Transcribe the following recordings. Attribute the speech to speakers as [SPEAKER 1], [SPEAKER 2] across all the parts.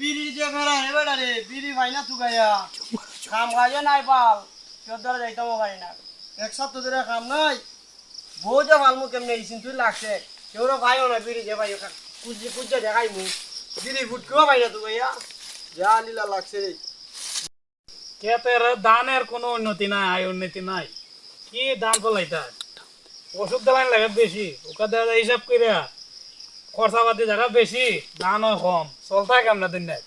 [SPEAKER 1] বিড়ি যে বিড়ি ভাই না তুগাইয়া কাম কাজে নাই পাল কেউ ধরে যাইতাম ভাই না। এক সপ্তাহ ধরে নাই। বউ ভালো মুখ কেমনে তুই লাগছে। কেউ ভাইও না বিড়ি যে ভাই কুচি কুচে দেখাই মু। বিড়ি ফুটকেও ভাই না তুগাইয়া যা লীলা লাগছে রে।
[SPEAKER 2] ক্ষেতের ধানের কোনো উন্নতি নাই, আয় উন্নতি নাই। কি ধান ফলাইতা ওষুধ দেওয়ান লাগে বেশি, ওকে হিসাব করে খরচাপাতি যারা বেশি ধানও কম। চলতা কেমন দিন নাই?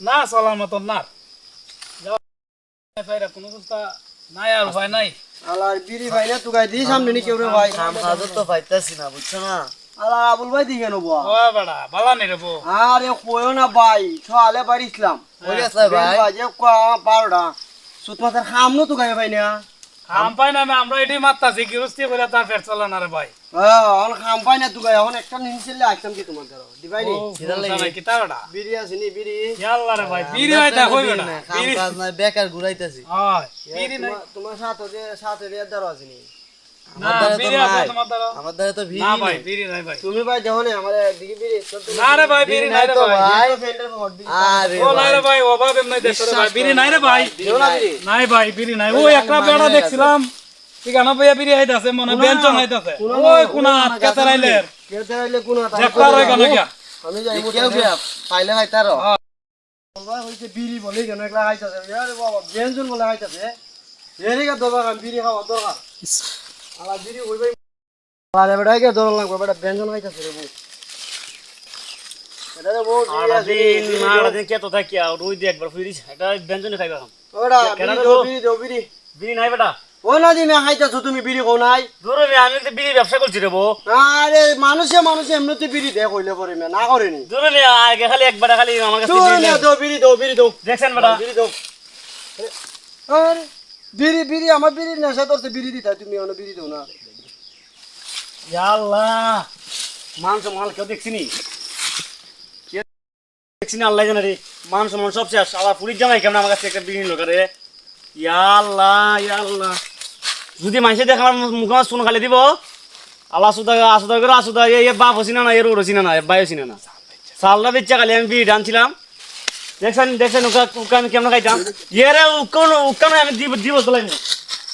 [SPEAKER 2] না চলার মতন না। কোনো অবস্থা নাই আর উপায় নাই।
[SPEAKER 1] আলার বিড়ি ভাই না তুগাই দিই সামনে নি কেউ রে ভাই
[SPEAKER 3] কাম তো পাইতাছি না বুঝছ না?
[SPEAKER 1] আলা আবুল ভাই দিকে নেব
[SPEAKER 2] ও বেড়া বালা নেই রে বউ।
[SPEAKER 1] আরে কইও না ভাই সকালে বাড়ি ইসলাম
[SPEAKER 3] কই আসলা ভাই?
[SPEAKER 1] বাজে বারোটা। সুত মাথার খাম নো তুগাই ভাই না।
[SPEAKER 2] খাম পাই না আমরা এটি মারতাছি গৃহস্থী করে তার পেট চলে না রে ভাই।
[SPEAKER 1] খাম পাই না তুগাই এখন একটা নিচে আইতাম কি তোমার ধরো দিবাই নি?
[SPEAKER 2] সিধা লাগে? কিতা বিড়ি?
[SPEAKER 1] আছে নি বিড়ি।
[SPEAKER 2] ইয়াল্লা রে ভাই বিড়ি হইতা কই বেড়া বিড়ি
[SPEAKER 3] কাজ নাই বেকার ঘুরাইতাছি।
[SPEAKER 2] হয় বিড়ি নাই।
[SPEAKER 1] তোমার- তোমার সাথে যে সাথে রে ধরো আছে নি।
[SPEAKER 2] না
[SPEAKER 3] দ্বারা তো
[SPEAKER 2] বিড়ি আছে
[SPEAKER 3] নাই।
[SPEAKER 2] তোমার দ্বারা।
[SPEAKER 3] আমার দ্বারা তো ভিড়
[SPEAKER 2] না ভাই বিড়ি নাই
[SPEAKER 1] তুমি ভাই দেখো না আমার দিকে বিড়ি
[SPEAKER 2] না রে ভাই বিড়ি নাই রে ভাই।
[SPEAKER 3] আরে
[SPEAKER 2] ও নাই রে ভাই অভাব এমনি দেশে রে ভাই। বিড়ি নাই রে ভাই।
[SPEAKER 1] দেও না বিড়ি
[SPEAKER 2] নাই। ভাই বিড়ি নাই। ওই একটা বেড়া দেখছিলাম। ঠিক আছে ভাইয়া বিড়ি হাইতাছে মনে বেঞ্চন হাইতাছে ওই কোনা? কেতে রাইলে
[SPEAKER 1] কেউ আইলে কোন?
[SPEAKER 2] জেপকা রই কেন গিয়া।
[SPEAKER 1] আমি যাই
[SPEAKER 3] কেউ কে পাইলে ভাই
[SPEAKER 1] বলবা হইছে বিড়ি বলে কেন একলা খাইতাছে? আরে বাবা ব্যঞ্জন বলে খাইতাছে। এরি কা দবা কাম বিড়ি খাওয়া দরকার। আলা বিড়ি হইবাই। আরে বেটা কে দরকার লাগবে বেটা ব্যঞ্জন খাইতাছে রে বউ। এটা রে বউ বিড়ি আছে
[SPEAKER 4] দিন কে তো থাকি রুই দিয়ে একবার ফুইরিস একটা ব্যঞ্জনে খাইবা
[SPEAKER 1] ওটা বিড়ি
[SPEAKER 4] নাই বেটা।
[SPEAKER 1] ও না দিনে খাইতাছো তুমি বিড়ি খাও নাই?
[SPEAKER 4] দূরে রে আমি তো বিড়ি ব্যবসা করছি রে বউ।
[SPEAKER 1] আরে মানুষে মানুষে এমনিতে বিড়ি দেয় কইলে পরে মে না করেনি
[SPEAKER 4] দূরে রে আগে খালি একবার খালি আমার কাছে বিড়ি
[SPEAKER 1] না দাও বিড়ি দাও বিড়ি দাও
[SPEAKER 4] দেখছেন বেটা?
[SPEAKER 1] বিড়ি দাও আরে বিড়ি বিড়ি আমার বিড়ি নেশা করতে বিড়ি দিতা তুমি অন্য বিড়ি দাও না।
[SPEAKER 4] আল্লাহ মাংস মাল কেউ দেখছিনি দেখছিনি আল্লাহ জানে রে মাংস মাল সব শেষ। আবার পুলিশ জামাই কেমন আমার কাছে একটা বিড়ি লোক রে? ইয়াল্লাহ ইয়াল্লাহ। যদি মানুষে দেখে আমার মুখ আমার শুন খালি দিব। আল্লাহ সুদা আসুদা করে আসুদা এই এর বাপ হসিনা না এর ওর হসিনা না এর বাই হসিনা না। সালটা বেচ্চা খালি আমি বিড়ি আনছিলাম। দেখছেন দেখছেন ওকা ওকা আমি কেমন খাইতাম? ইয়ে উকানো উকানো আমি দিব দিব তোলাই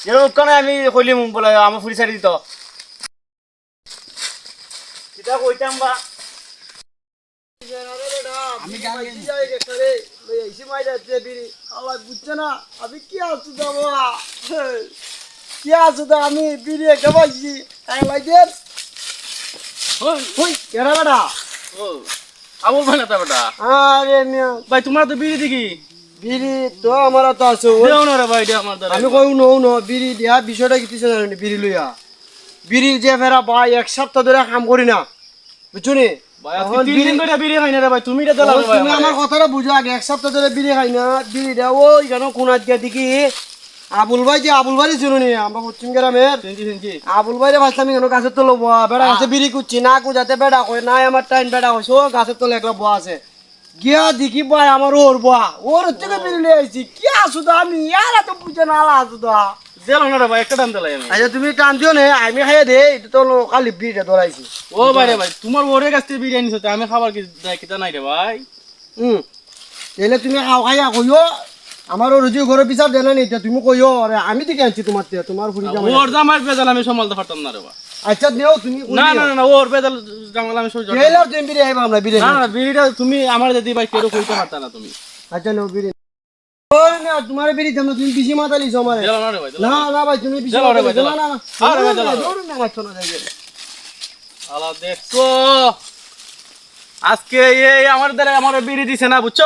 [SPEAKER 4] এর উকানো আমি কইলিম বলে আমার ফুরি সারি দিত। কিতা কইতাম বা?
[SPEAKER 1] আমি গান বিড়ি আল্লাহ বুঝছে না আমি কি আছো যাব? কি আছো তো আমি বিড়ি একটা পাইছি আল্লাহ দেন হই কেরা বেটা।
[SPEAKER 2] আবুল ভাই না তা বেটা।
[SPEAKER 1] আরে মিয়া।
[SPEAKER 2] ভাই তোমার তো বিড়ি দেখি।
[SPEAKER 1] বিড়ি তো আমার তো আছে ওই
[SPEAKER 2] দেও না রে ভাই এটা আমার দ্বারা।
[SPEAKER 1] আমি কই নও ন বিড়ি দিয়া বিষয়টা কি কিছু জানি বিড়ি লইয়া? বিড়ি যে ফেরা ভাই এক সপ্তাহ ধরে কাম করি না। বুঝছ নি?
[SPEAKER 2] ভাই আজকে
[SPEAKER 1] এখন
[SPEAKER 2] তিন দিন করে বিড়ি খাই না রে ভাই তুমি এটা দিলা
[SPEAKER 1] ও,
[SPEAKER 2] রে ভাই
[SPEAKER 1] তুমি
[SPEAKER 2] আমারে।
[SPEAKER 1] কথাটা বুঝো আগে এক সপ্তাহ ধরে বিড়ি খাই না বিড়ি দেও ওই কেন কোনাত গিয়া দেখি। আবুল ভাই যে আবুল ভাই ছিল নি? আমরা পশ্চিম গ্রামের। আবুল ভাই রে ভাবছিলাম কেন গাছের তলে বয়া। বেড়া গাছে বিড়ি কুচ্ছি। না কুজাতে বেড়া কই নাই আমার টাইম বেড়া হয়েছে। ও গাছের তলে একলা বয়া আছে। গিয়া দেখি বয় আমার ওর বয়া। ওর থেকে বিড়ি লিয়ে আইছি। কি আসু তো আমি? ইয়ার তো বুঝে না আসু তো
[SPEAKER 2] ভাই একটা দাম দিলাই আমি।
[SPEAKER 1] আচ্ছা তুমি টান দিও নে আমি খাইয়ে দে এটা তো খালি বিড়িটা ধরাইছি।
[SPEAKER 2] ও ভাই রে ভাই তোমার ওরে কাছ থেকে বিরিয়ানি হতে আমি খাবার কি দেয় কিতা নাই রে ভাই?
[SPEAKER 1] হুম। তাহলে তুমি খাও খাইয়া কইও। আমার ওর যে ঘরে বিচার দেনা নেই তুমি কইও আরে আমি থেকে আনছি তোমার থেকে তোমার ফুরি জামাই
[SPEAKER 2] ওর জামার বেজাল আমি সম্মালতে পারতাম না রে
[SPEAKER 1] আচ্ছা নেও তুমি
[SPEAKER 2] না না না, না ওর বেজাল জামাল আমি
[SPEAKER 1] তাহলে তুমি বিড়ি আইবা আমরা বিড়ি
[SPEAKER 2] না না বিড়িটা তুমি আমার যদি ভাই কেউ কইতে পারতা না তুমি।
[SPEAKER 1] আচ্ছা নেও বিড়ি না তোমার বিড়ি তুমি বেশি মাথা লিছো আমারে
[SPEAKER 2] না রে ভাই
[SPEAKER 1] না না। ভাই তুমি বেশি মাথা লিছো। না না। না।
[SPEAKER 2] আরে ভাই,
[SPEAKER 1] না। না যাই
[SPEAKER 2] আলা দেখছ? আজকে এই আমার দ্বারা আমার বিড়ি দিছে না বুঝছ?